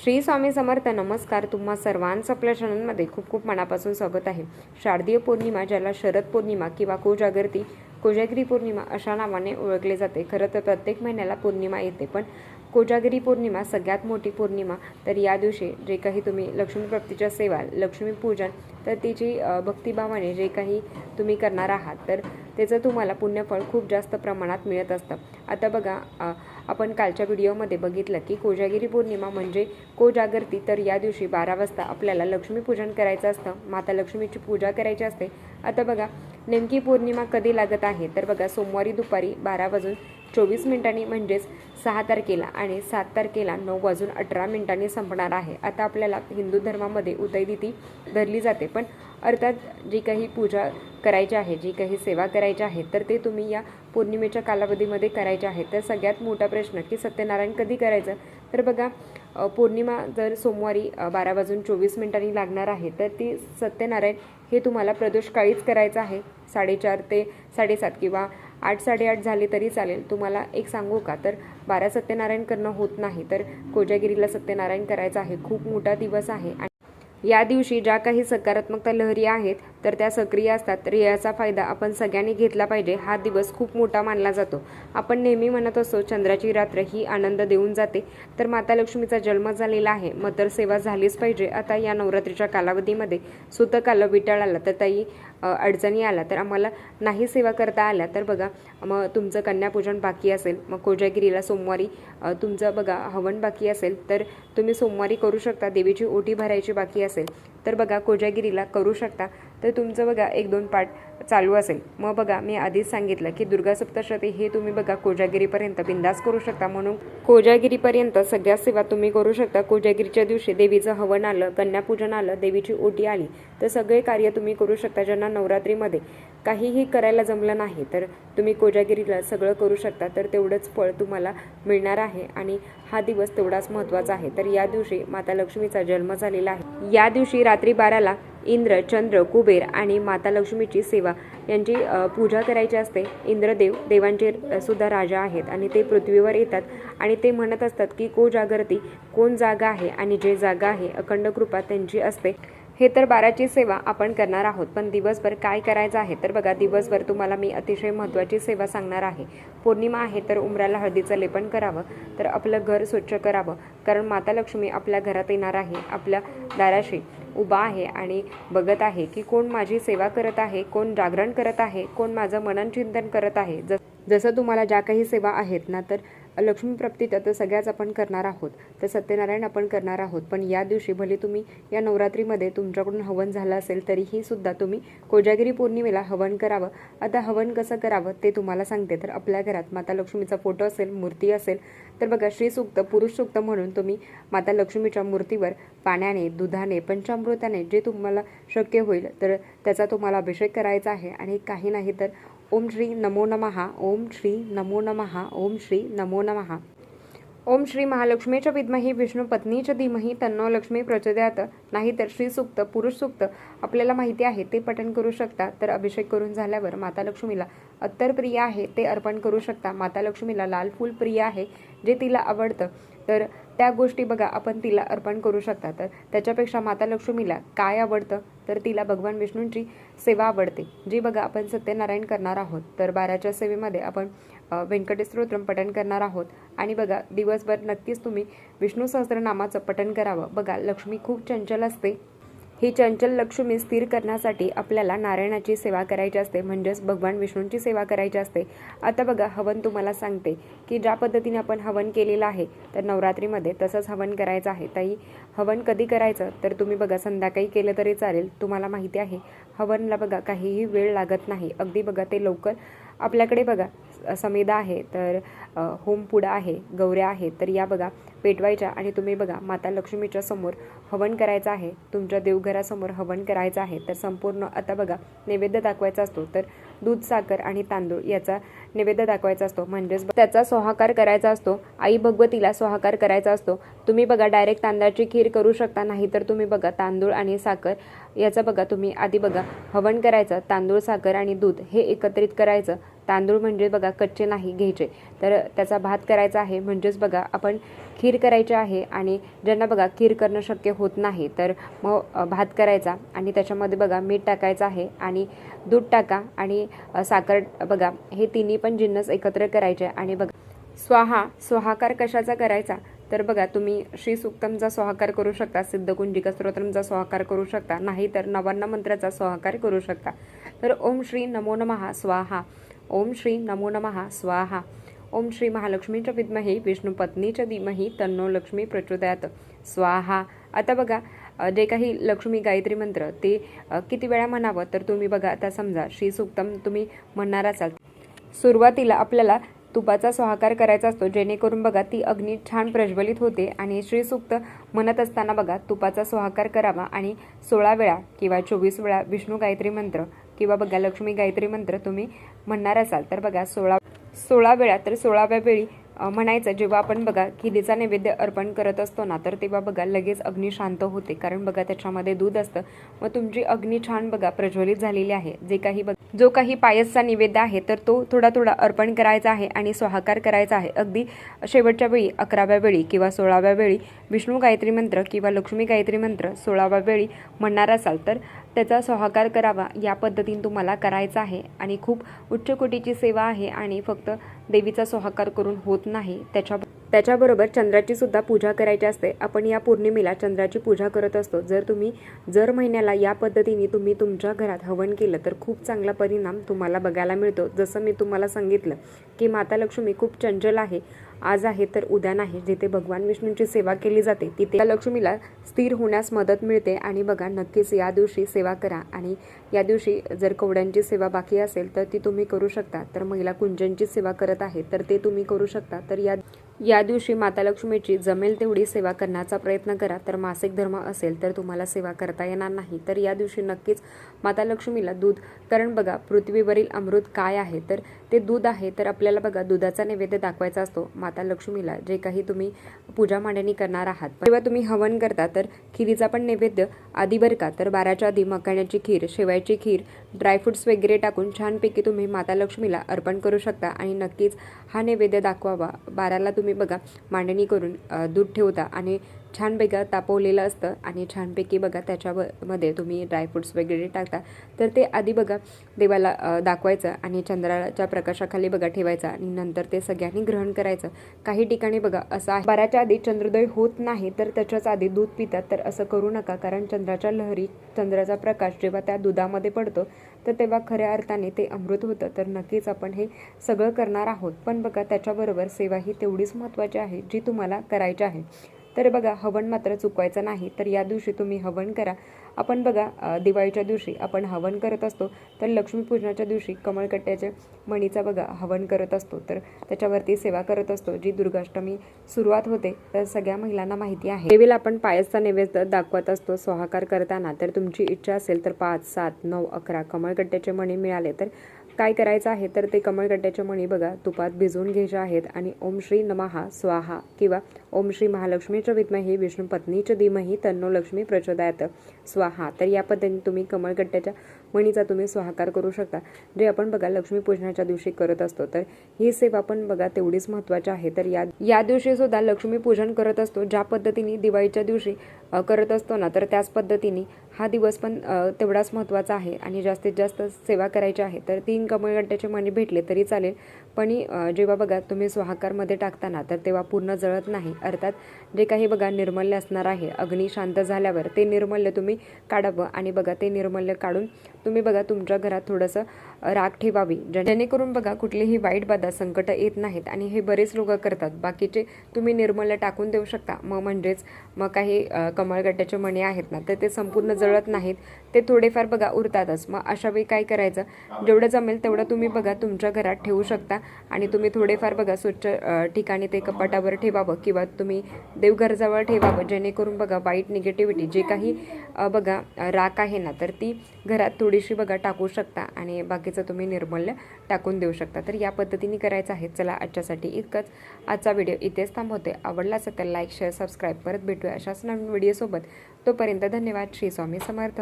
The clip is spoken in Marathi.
श्री स्वामी समर्थ नमस्कार. तुम्हा सर्वांचं आपल्या चॅनलमध्ये खूप खूप मनापासून स्वागत आहे. शारदीय पौर्णिमा ज्याला शरद पौर्णिमा किंवा कोजागरती कोजागिरी पौर्णिमा अशा नावाने ओळखले जाते. खरं तर प्रत्येक महिन्याला पौर्णिमा येते पण कोजागिरी पौर्णिमा सगळ्यात मोठी पौर्णिमा तर या दिवशी जे काही तुम्ही लक्ष्मीप्राप्तीच्या सेवा लक्ष्मीपूजन तर तिची भक्तिभावाने जे काही तुम्ही करणार आहात तर त्याचं तुम्हाला पुण्यफळ खूप जास्त प्रमाणात मिळत असतं. आता बघा आपण कालच्या व्हिडिओमध्ये बघितलं की कोजागिरी पौर्णिमा म्हणजे कोजागरती तर या दिवशी बारा वाजता आपल्याला लक्ष्मीपूजन करायचं असतं माता लक्ष्मीची पूजा करायची असते. आता बघा नेमकी पौर्णिमा कधी लागत आहे? तर बघा सोमवारी दुपारी बारा वाजून चोवीस मिनिटांनी म्हणजेच सहा तारखेला आणि सात तारखेला नऊ वाजून अठरा मिनिटांनी संपणार आहे. आता आपल्याला हिंदू धर्मामध्ये उदयदिती धरली जाते. पण अर्थात जी काही पूजा करायची आहे जी काही सेवा करायची आहे तर ते तुम्ही या पौर्णिमेच्या कालावधीमध्ये करायचे आहे. तर सगळ्यात मोठा प्रश्न की सत्यनारायण कधी करायचं? तर बघा पौर्णिमा जर सोमवारी बारा वाजून चोवीस मिनिटांनी लागणार आहे तर ती सत्यनारायण हे तुम्हाला प्रदोषकाळीच करायचं आहे. साडेचार ते साडेसात किंवा आठ साडेआठ झाले तरी चालेल. तुम्हाला एक सांगू का? तर बारा सत्यनारायण करणं होत नाही तर कोजागिरीला सत्यनारायण करायचं आहे. खूप मोठा दिवस आहे. या दिवशी ज्या काही सकारात्मकता लहरी आहेत तर त्या सक्रिय असतात. तर याचा फायदा आपण सगळ्यांनी घेतला पाहिजे. हा दिवस खूप मोठा मानला जातो. आपण नेहमी म्हणत असतो चंद्राची रात्र ही आनंद देऊन जाते. तर माता लक्ष्मीचा जन्म झालेला आहे. मग तर सेवा झालीच पाहिजे. आता या नवरात्रीच्या कालावधीमध्ये सुतकाल विटाळ आला. तर ताई अडचणी आल्या. तर आम्हाला नाही सेवा करता आल्या. तर बघा मग तुमचं कन्यापूजन बाकी असेल. मग कोजागिरीला सोमवारी तुमचं बघा हवन बाकी असेल. तर तुम्ही सोमवारी करू शकता. देवीची ओटी भरायची बाकी असेल. तर बघा कोजागिरीला करू शकता. तर तुमचं बघा एक दोन पाठ चालू असेल. मग बघा मी आधीच सांगितलं की दुर्गा सप्तशती हे तुम्ही बघा कोजागिरीपर्यंत बिंदास करू शकता. म्हणून कोजागिरीपर्यंत सगळ्या सेवा तुम्ही करू शकता. कोजागिरीच्या दिवशी देवीचं हवन आलं कन्यापूजन आलं देवीची ओटी आली तर सगळे कार्य तुम्ही करू शकता ज्यांना नवरात्रीमध्ये काहीही करायला जमलं नाही. तर तुम्ही कोजागिरीला सगळं करू शकता. तर तेवढंच फळ तुम्हाला मिळणार आहे आणि हा दिवस तेवढाच महत्त्वाचा आहे. तर या दिवशी माता लक्ष्मीचा जन्म झालेला आहे. या दिवशी रात्री बाराला इंद्र चंद्र कुबेर आणि माता लक्ष्मीची सेवा. यांची पूजा करायची असते. इंद्रदेव देवांचे सुद्धा राजा आहेत आणि ते पृथ्वीवर येतात आणि ते म्हणत असतात की को जागरती कोण जागा आहे आणि जे जागा आहे अखंड कृपा त्यांची असते. हे तर बाराची सेवा आपण करणार आहोत पण दिवसभर काय करायचं आहे? तर बघा दिवसभर तुम्हाला मी अतिशय महत्त्वाची सेवा सांगणार आहे. पौर्णिमा आहे तर उमराला हळदीचं लेपन करावं तर आपलं घर स्वच्छ करावं कारण माता लक्ष्मी आपल्या घरात येणार आहे आपल्या दाराशी. उभा आहे आणि बघत आहे की कोण माझी सेवा करत आहे कोण जागरण करत आहे कोण माझं मनन चिंतन करत आहे. जस जसं तुम्हाला ज्या काही सेवा आहेत ना तर लक्ष्मी आता तर सगळ्याच आपण करणार आहोत. तर सत्यनारायण आपण करणार आहोत. पण या दिवशी भले तुम्ही या नवरात्रीमध्ये तुमच्याकडून हवन झालं असेल तरीही सुद्धा तुम्ही कोजागिरी पौर्णिमेला हवन करावं. आता हवन कसं करावं ते तुम्हाला सांगते. तर आपल्या घरात माता लक्ष्मीचा फोटो असेल मूर्ती असेल तर बघा श्रीसूक्त पुरुष सूक्त म्हणून तुम्ही माता लक्ष्मीच्या मूर्तीवर पाण्याने दुधाने पंचामृताने जे तुम्हाला शक्य होईल तर त्याचा तुम्हाला अभिषेक करायचा आहे. आणि काही नाही तर ओम श्री नमो नमहा ओम श्री नमो नमहा ओम श्री नमो नमहा. ओम श्री महालक्ष्मीच्या विद्मही विष्णू पत्नीच्या धीमही तन्नो लक्ष्मी प्रचोदयात. नाहीतर श्री सुक्त पुरुष सुक्त आपल्याला माहिती आहे ते पठण करू शकता. तर अभिषेक करून झाल्यावर माता लक्ष्मीला अत्तर प्रिय आहे ते अर्पण करू शकता. माता लक्ष्मीला लाल फूल प्रिय आहे जे तिला आवडतं. तर त्या गोष्टी बघा आपण तिला अर्पण करू शकता. तर त्याच्यापेक्षा माता लक्ष्मीला काय आवडतं? तर तिला भगवान विष्णूंची सेवा आवडते जी बघा आपण सत्यनारायण करणार आहोत. तर बाराच्या सेवेमध्ये आपण व्यंकटेश्वरोत्रम पठण करणार आहोत. आणि बघा दिवसभर नक्कीच तुम्ही विष्णू सहस्रनामाचं पठण करावं. बघा लक्ष्मी खूप चंचल असते. ही चंचल लक्ष्मी स्थिर करण्यासाठी आपल्याला नारायणाची सेवा करायची असते म्हणजेच भगवान विष्णूंची सेवा करायची असते. आता बघा हवन तुम्हाला सांगते की ज्या पद्धतीने आपण हवन केलेलं आहे तर नवरात्रीमध्ये तसंच हवन करायचं आहे. ताई हवन कधी करायचं? तर तुम्ही बघा संध्याकाळी केलं तरी चालेल. तुम्हाला माहिती आहे हवनला बघा काहीही वेळ लागत नाही. अगदी बघा ते लवकर आपल्याकडे बघा समेदा आहे तर होमपुडा आहे गौऱ्या आहेत तर या बघा पेटवायच्या आणि तुम्ही बघा माता लक्ष्मीच्या समोर हवन करायचं आहे तुमच्या देवघरासमोर हवन करायचं आहे तर संपूर्ण आता बघा नैवेद्य दाखवायचा असतो तर दूध साखर आणि तांदूळ याचा नैवेद्य दाखवायचा असतो. म्हणजेच त्याचा सोहाकार करायचा असतो आई भगवतीला सोहाकार करायचा असतो. तुम्ही बघा डायरेक्ट तांदळाची खीर करू शकता नाही तर तुम्ही बघा तांदूळ आणि साखर याचं बघा तुम्ही आधी बघा हवन करायचं तांदूळ साखर आणि दूध हे एकत्रित करायचं. तांदूळ म्हणजे बघा कच्चे नाही घ्यायचे. तर त्याचा भात करायचा आहे म्हणजेच बघा आपण खीर करायची आहे आणि ज्यांना बघा खीर करणं शक्य होत नाही तर मग भात करायचा आणि त्याच्यामध्ये बघा मीठ टाकायचं आहे आणि दूध टाका आणि साखर बघा हे तिन्ही पण जिन्नस एकत्र करायचे आणि बघा. स्वाहा स्वाहाकार कशाचा करायचा? तर बघा तुम्ही श्री सुक्तमचा स्वाहाकार करू शकता सिद्धकुंजिका स्तोत्रमचा स्वाहाकार करू शकता नाही तर नवान्न मंत्राचा स्वाहाकार करू शकता. तर ओम श्री नमो नमहा स्वाहा ओम श्री नमो नमहा स्वाहा. ओम श्री महालक्ष्मीच्या विद्महे विष्णू पत्नीच्या धीमही तन्नो लक्ष्मी प्रचोदयात. स्वाहा. आता बघा जे काही लक्ष्मी गायत्री मंत्र ते किती वेळा म्हणावं? तर तुम्ही बघा आता समजा श्री सुक्तम तुम्ही म्हणणार असाल. सुरुवातीला आपल्याला तुपाचा स्वाहाकार करायचा असतो जेणेकरून बघा ती अग्नी छान प्रज्वलित होते आणि श्रीसूक्त म्हणत असताना बघा तुपाचा स्वाहाकार करावा आणि सोळा वेळा किंवा चोवीस वेळा विष्णू गायत्री मंत्र किंवा बघा लक्ष्मी गायत्री मंत्र तुम्ही म्हणणार असाल. तर बघा सोळा सोळा वेळा तर सोळाव्या वेळी म्हणायचं जेव्हा आपण बघा खिरीचा नैवेद्य अर्पण करत असतो ना तर तेव्हा बघा लगेच अग्नी शांत होते. कारण बघा त्याच्यामध्ये दूध असतं. मग तुमची अग्नी छान बघा प्रज्वलित झालेली आहे. जे काही बघ जो काही पायसचा निवेद्य आहे तर तो थोडा थोडा अर्पण करायचा आहे आणि स्वाहाकार करायचा आहे. अगदी शेवटच्या वेळी अकराव्या वेळी किंवा सोळाव्या वेळी विष्णू गायत्री मंत्र किंवा लक्ष्मी गायत्री मंत्र सोळाव्या वेळी म्हणणार असाल तर त्याचा स्वाहाकार करावा. या पद्धतीने तुम्हाला करायचा आहे. आणि खूप उच्च कोटीची सेवा आहे आणि फक्त देवीचा सोहाकार करून होत नाही त्याच्या त्याच्याबरोबर चंद्राची सुद्धा पूजा करायची असते. आपण या पौर्णिमेला चंद्राची पूजा करत असतो. जर तुम्ही जर महिन्याला या पद्धतीने तुम्ही तुमच्या घरात हवन केलं तर खूप चांगला परिणाम तुम्हाला बघायला मिळतो. जसं मी तुम्हाला सांगितलं की माता लक्ष्मी खूप चंचल आहे आज आहे तर उद्या नाही. जिथे भगवान विष्णूंची सेवा केली जाते तिथे लक्ष्मीला स्थिर होण्यास मदत मिळते. आणि बघा नक्कीच या दिवशी सेवा करा. आणि या दिवशी जर कवड्यांची सेवा बाकी असेल तर ती तुम्ही करू शकता. तर महिला कुंजांची सेवा करत आहे तर ते तुम्ही करू शकता. तर या या दिवशी माता लक्ष्मीची जमेल तेवढी सेवा करण्याचा प्रयत्न करा. तर मासिक धर्म असेल तर तुम्हाला सेवा करता येणार नाही. तर या दिवशी नक्कीच माता लक्ष्मीला दूध. कारण बघा पृथ्वीवरील अमृत काय आहे? तर ते दूध आहे. तर आपल्याला बघा दुधाचा नैवेद्य दाखवायचा असतो. माता लक्ष्मीला जे काही तुम्ही पूजा मांडणी करणार आहात. किंवा तुम्ही हवन करता तर खिरीचा पण नैवेद्य आधी बरं का? तर बाराच्या आधी मकाण्याची खीर शेवायची खीर ड्रायफ्रूट्स वगैरे टाकून छानपैकी तुम्ही माता लक्ष्मीला अर्पण करू शकता आणि नक्कीच हा नैवेद्य दाखवावा. बाराला तुम्ही बघा मांडणी करून दूध ठेवता आणि छान बेगा तापवलेलं असतं आणि छानपैकी बघा त्याच्यामध्ये तुम्ही ड्रायफ्रुट्स वगैरे टाकता. तर ते आधी बघा देवाला दाखवायचं आणि चंद्राच्या प्रकाशाखाली बघा ठेवायचं आणि नंतर ते सगळ्यांनी ग्रहण करायचं. काही ठिकाणी बघा असं आहे बऱ्याच्या आधी चंद्रोदय होत नाही तर त्याच्याच आधी दूध पितात तर असं करू नका कारण चंद्राच्या लहरी चंद्राचा प्रकाश जेव्हा त्या दुधामध्ये पडतो तर तेव्हा खऱ्या अर्थाने ते अमृत होतं. तर नक्कीच आपण हे सगळं करणार आहोत. पण बघा त्याच्याबरोबर सेवा ही तेवढीच महत्त्वाची आहे जी तुम्हाला करायची आहे. तर बघा हवन मात्र चुकवायचं नाही तर या दिवशी तुम्ही हवन करा. आपण बघा दिवाळीच्या दिवशी आपण हवन करत असतो तर लक्ष्मीपूजनाच्या दिवशी कमळकट्ट्याच्या मणीचा बघा हवन करत असतो. तर त्याच्यावरती सेवा करत असतो जी दुर्गाष्टमी सुरुवात होते तर सगळ्या महिलांना माहिती आहे. देवीला आपण पायसचा नैवेद्य दाखवत असतो स्वाहाकार करताना. तर तुमची इच्छा असेल तर पाच सात नऊ अकरा कमळकट्ट्याचे मणी मिळाले तर काय करायचं आहे तर ते कमळगट्ट्याच्या मणी बघा. तुपात भिजवून घ्यायचे आहेत आणि ओम श्री नमहा स्वाहा किंवा ओम श्री महालक्ष्मीच्या विद्महे विष्णू पत्नीच्या धीमही तन्नो लक्ष्मी प्रचोदयात. स्वाहा. तर या पद्धतीने तुम्ही कमळगट्ट्याच्या मणीचा तुम्ही स्वाहाकार करू शकता. जे आपण बघा लक्ष्मीपूजनाच्या दिवशी करत असतो तर ही सेवा पण बघा तेवढीच महत्त्वाची आहे. तर या या दिवशी सुद्धा लक्ष्मीपूजन करत असतो. ज्या पद्धतीने दिवाळीच्या दिवशी करत असतो ना तर त्याच पद्धतीने हा दिवस पण तेवढाच महत्त्वाचा आहे आणि जास्तीत जास्त सेवा करायची आहे तर तीन कमळगट्ट्याचे मणी भेटले तरी चालेल. पण जेव्हा बघा तुम्ही स्वाहाकारमध्ये टाकताना तर तेव्हा पूर्ण जळत नाही. अर्थात जे काही बघा निर्मल्य असणार आहे अग्नी शांत झाल्यावर ते निर्मल्य तुम्ही काढावं आणि बघा ते निर्मल्य काढून तुम्ही बघा तुमच्या घरात थोडंसं राग ठेवावी. जेणेकरून बघा कुठलीही वाईट बाधा संकट येत नाहीत आणि हे बरेच लोक करतात. बाकीचे तुम्ही निर्मलला टाकून देऊ शकता. मग म्हणजेच मग काही अ, कमळगट्ट्याचे मणी आहेत ना तर ते संपूर्ण जळत नाहीत. ते थोडेफार बघा उरतातच. मग अशा वेळी काय करायचं? जेवढं जमेल तेवढं तुम्ही बघा तुमच्या घरात ठेवू शकता आणि तुम्ही थोडेफार बघा स्वच्छ ठिकाणी ते कपाटावर ठेवावं किंवा तुम्ही देवघरजवळ ठेवावं. जेणेकरून बघा वाईट निगेटिव्हिटी जे काही बघा राख आहे ना तर ती घरात थोडीशी बघा टाकू शकता आणि बाकीचं तुम्ही निर्मल्य टाकून देऊ शकता. तर या पद्धतीने करायचं आहे. चला आजच्यासाठी इतकंच. आजचा व्हिडिओ इथेच थांबवते. आवडला असेल तर लाईक शेअर सबस्क्राईब परत भेटूया अशाच नवीन व्हिडिओसोबत तोपर्यंत धन्यवाद. श्री स्वामी समर्थ.